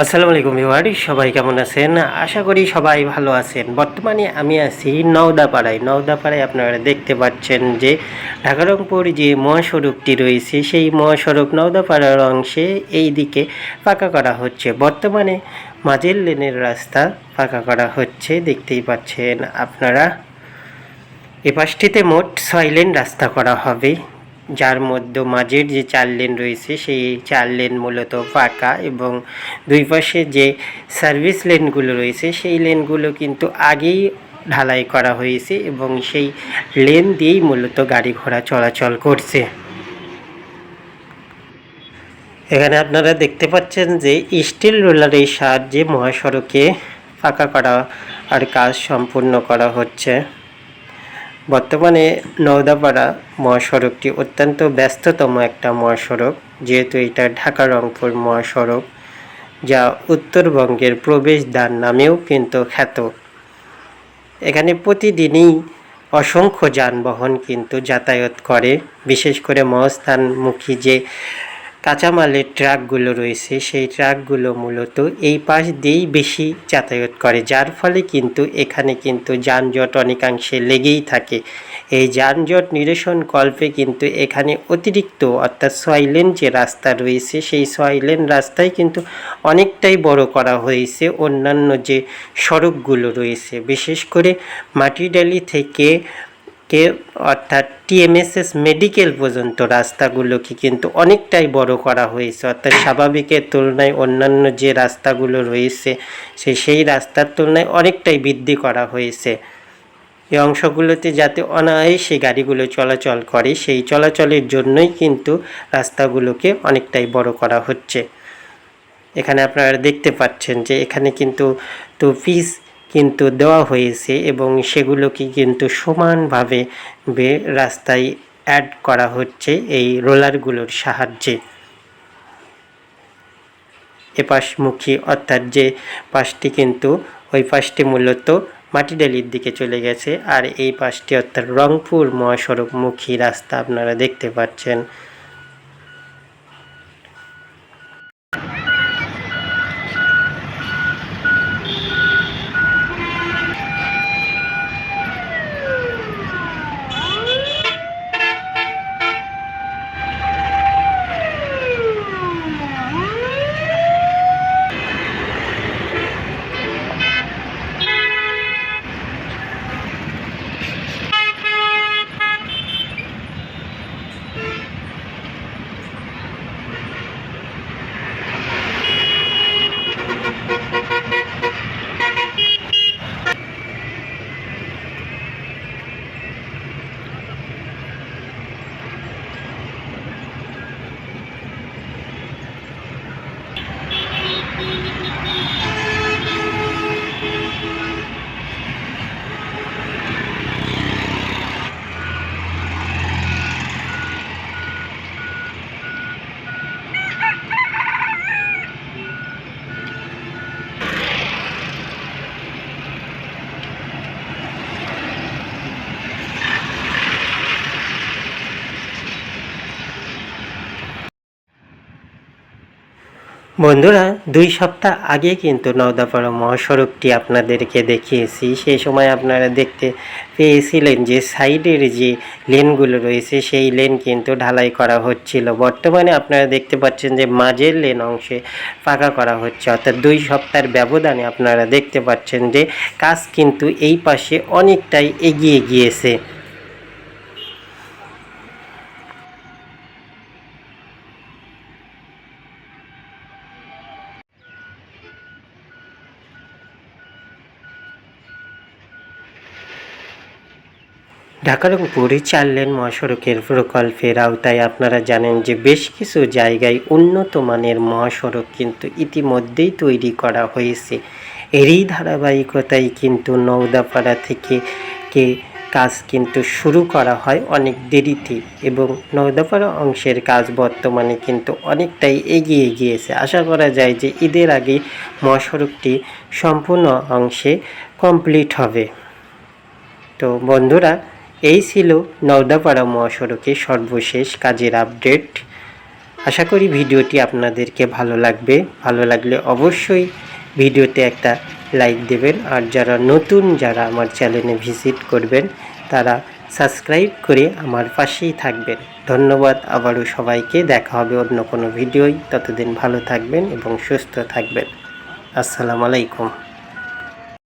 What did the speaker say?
আসসালামু আলাইকুম ভিওয়ারি সবাই কেমন আছেন? আশা করি সবাই ভালো আছেন। বর্তমানে আমি আছি নওদাপাড়ায়। নওদাপাড়ায় আপনারা দেখতে পাচ্ছেন যে ঢাকা রংপুর যে মহাসড়কটি রয়েছে, সেই মহাসড়ক নওদাপাড়ার অংশে এই দিকে পাকা করা হচ্ছে। বর্তমানে মাঝের লেনের রাস্তা পাকা করা হচ্ছে, দেখতেই পাচ্ছেন আপনারা। এ পাশটিতে মোট ছয় লেন রাস্তা করা হবে। যার মধ্যে মাঝের যে চার লেন রয়েছে, সেই চার লেন মূলত ফাঁকা এবং দুই পাশে যে সার্ভিস লেনগুলো রয়েছে, সেই লেনগুলো কিন্তু আগেই ঢালাই করা হয়েছে এবং সেই লেন দিয়েই মূলত গাড়ি ঘোড়া চলাচল করছে। এখানে আপনারা দেখতে পাচ্ছেন যে স্টিল রোলারের সাহায্যে মহাসড়কে ফাঁকা করা আর কাজ সম্পূর্ণ করা হচ্ছে। বর্তমানে নওদাপাড়া মহাসড়কটি অত্যন্ত ব্যস্ততম একটা মহাসড়ক, যেহেতু এটা ঢাকা রংপুর মহাসড়ক, যা উত্তরবঙ্গের প্রবেশদ্বার নামেও কিন্তু খ্যাত। এখানে প্রতিদিনই অসংখ্য যানবাহন কিন্তু যাতায়াত করে, বিশেষ করে মহাস্থানমুখী যে কাঁচামালের ট্রাকগুলো রয়েছে, সেই ট্রাকগুলো মূলত এই পাশ দিয়েই বেশি যাতায়াত করে। যার ফলে কিন্তু এখানে কিন্তু যানজট অনেকাংশে লেগেই থাকে। এই যানজট নিরসন কল্পে কিন্তু এখানে অতিরিক্ত অর্থাৎ সয়লেন যে রাস্তা রয়েছে, সেই ছয় লেন রাস্তায় কিন্তু অনেকটাই বড় করা হয়েছে অন্যান্য যে সড়কগুলো রয়েছে। বিশেষ করে মাটিডালি থেকে কে অর্থাৎ টিএমএসএস মেডিকেল পর্যন্ত রাস্তাগুলোকে কিন্তু অনেকটাই বড় করা হয়েছে। অর্থাৎ স্বাভাবিকের তুলনায় অন্যান্য যে রাস্তাগুলো রয়েছে, সে সেই রাস্তার তুলনায় অনেকটাই বৃদ্ধি করা হয়েছে। এই অংশগুলোতে যাতে অনায়াসে গাড়িগুলো চলাচল করে, সেই চলাচলের জন্যই কিন্তু রাস্তাগুলোকে অনেকটাই বড় করা হচ্ছে। এখানে আপনারা দেখতে পাচ্ছেন যে এখানে কিন্তু তো পিস কিন্তু দেওয়া হয়েছে এবং সেগুলোকে কিন্তু সমানভাবে রাস্তায় অ্যাড করা হচ্ছে এই রোলারগুলোর সাহায্যে। এপাশমুখী অর্থাৎ যে পাশটি কিন্তু ওই পাশটি মূলত মাটিডালির দিকে চলে গেছে। আর এই পাশটি অর্থাৎ রংপুর মহাসড়কমুখী রাস্তা আপনারা দেখতে পাচ্ছেন। বন্ধুরা, দুই সপ্তাহ আগে কিন্তু নওদাপাড়া মহাসড়কটি আপনাদেরকে দেখিয়েছি। সেই সময় আপনারা দেখতে পেয়েছিলেন যে সাইডের যে লেনগুলো রয়েছে, সেই লেন কিন্তু ঢালাই করা হচ্ছিল। বর্তমানে আপনারা দেখতে পাচ্ছেন যে মাঝের লেন অংশে পাকা করা হচ্ছে। অর্থাৎ দুই সপ্তাহের ব্যবধানে আপনারা দেখতে পাচ্ছেন যে কাজ কিন্তু এই পাশে অনেকটাই এগিয়ে গিয়েছে। ঢাকা রংপুরে চার লেন মহাসড়কের প্রকল্পের আওতায়। আপনারা জানেন যে বেশ কিছু জায়গায় উন্নত মানের মহাসড়ক কিন্তু ইতিমধ্যেই তৈরি করা হয়েছে। এরই ধারাবাহিকতায় কিন্তু নওদাপাড়া থেকে কে কাজ কিন্তু শুরু করা হয় অনেক দেরিতে এবং নওদাপাড়া অংশের কাজ বর্তমানে কিন্তু অনেকটাই এগিয়ে গিয়েছে। আশা করা যায় যে ঈদের আগে মহাসড়কটি সম্পূর্ণ অংশে কমপ্লিট হবে। তো বন্ধুরা এই ছিল নওদাপাড়া মহাসড়কে সর্বশেষ কাজের আপডেট। আশা করি ভিডিওটি আপনাদেরকে ভালো লাগবে। ভালো লাগলে অবশ্যই ভিডিওতে একটা লাইক দেবেন। আর যারা নতুন, যারা আমার চ্যানেলে ভিজিট করবেন, তারা সাবস্ক্রাইব করে আমার পাশেই থাকবেন। ধন্যবাদ। আবারও সবাইকে দেখা হবে অন্য কোনো ভিডিওই ততদিন ভালো থাকবেন এবং সুস্থ থাকবেন। আসসালামু আলাইকুম।